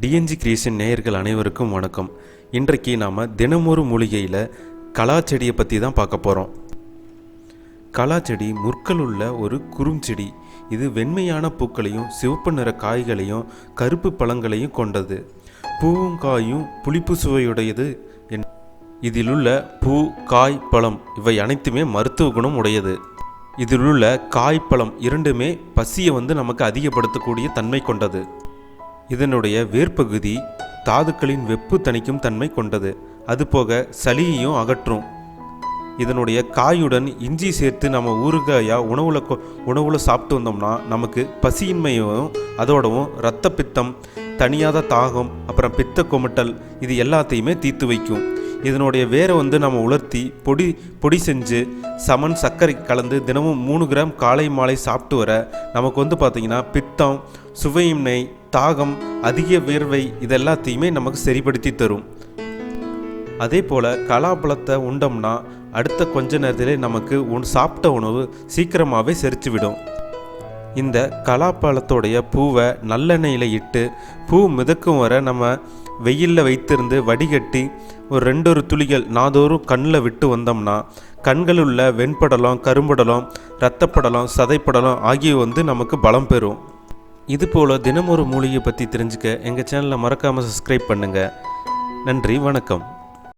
TNG creation நேயர்கள் அனைவருக்கும் வணக்கம். இன்றைக்கு நாம் தினமொரு மூலிகையில் கலாச்செடியை பற்றி தான் பார்க்க போகிறோம் கலாச்செடி முற்கள் உள்ள ஒரு குறுஞ்செடி இது வெண்மையான பூக்களையும் சிவப்பு நிற காய்களையும் கருப்பு பழங்களையும் கொண்டது. பூவும் காயும் புளிப்பு சுவையுடையது என் இதிலுள்ள பூ காய் பழம் இவை அனைத்துமே மருத்துவ குணம் உடையது. இதிலுள்ள காய் பழம் இரண்டுமே பசியை வந்து நமக்கு அதிகப்படுத்தக்கூடிய தன்மை கொண்டது. இதனுடைய வேர்ப்பகுதி தாதுக்களின் வெப்பு தணிக்கும் தன்மை கொண்டது. அதுபோக சளியையும் அகற்றும். இதனுடைய காயுடன் இஞ்சி சேர்த்து நம்ம ஊறுகாயா உணவுல கொ- உணவுல சாப்பிட்டு வந்தோம்னா நமக்கு பசியின்மையும் அதோடவும் இரத்த பித்தம் தனியாத தாகம் அப்புறம் பித்த கொமட்டல் இது எல்லாத்தையுமே தீர்த்து வைக்கும். இதனுடைய வேரை வந்து நம்ம உலர்த்தி பொடி பொடி செஞ்சு சமன் சர்க்கரை கலந்து தினமும் மூணு கிராம் காலை மாலை சாப்பிட்டு வர நமக்கு வந்து பார்த்திங்கன்னா பித்தம் சுவையின்மை தாகம் அதிக வேர்வை இது எல்லாத்தையுமே நமக்கு சரிப்படுத்தி தரும். அதே போல் கலாப்பழத்தை உண்டோம்னா அடுத்த கொஞ்ச நேரத்திலே நமக்கு உன் சாப்பிட்ட உணவு சீக்கிரமாகவே செரிச்சு விடும். இந்த கலாப்பழத்தோடைய பூவை நல்லெண்ணெயில் இட்டு பூ மிதக்கும் வர நம்ம வெயிலில் வைத்திருந்து வடிகட்டி ஒரு ரெண்டொரு துளிகள் நாதோறும் கண்ணில் விட்டு வந்தோம்னா கண்களில் உள்ள வெண்படலம் கரும்படலம் இரத்தப்படலம் சதைப்படலம் ஆகியவை வந்து நமக்கு பலம் பெறும். இது போல் தினமொரு மூலிகை பற்றி தெரிஞ்சுக்க எங்கள் சேனலை மறக்காமல் சப்ஸ்கிரைப் பண்ணுங்கள் நன்றி வணக்கம்.